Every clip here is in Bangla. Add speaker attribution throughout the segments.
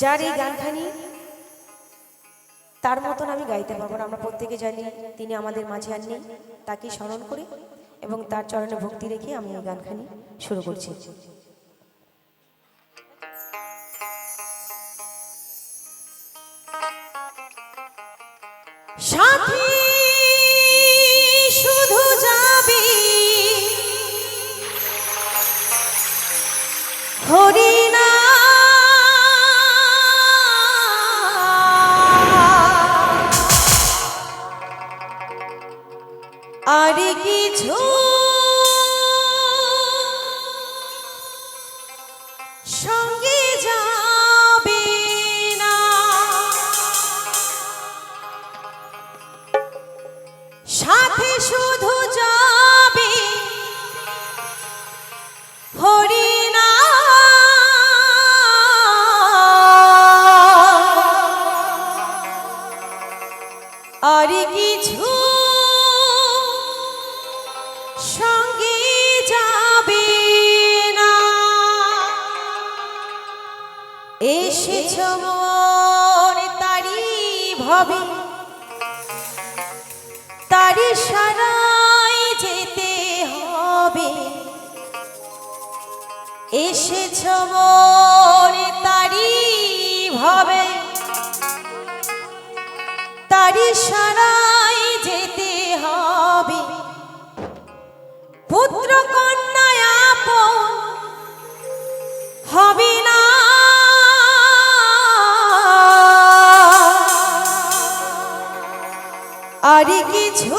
Speaker 1: যার এই গানখানি, তার মতন আমি গাইতে পারব না। আমরা প্রত্যেকে জানি তিনি আমাদের মাঝে আনি তাকে স্মরণ করি এবং তার চরণে ভক্তি রেখে আমি এই গানখানি শুরু করছি। সাথী! এসেছ মনে তারি ভবে। তারি সারাই যেতে হবে। এসেছ মনে তারি ভবে। তারি সারাই যেতে হবে। পুত্র কন্যা আপন হবে কিছু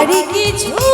Speaker 1: আর কিছু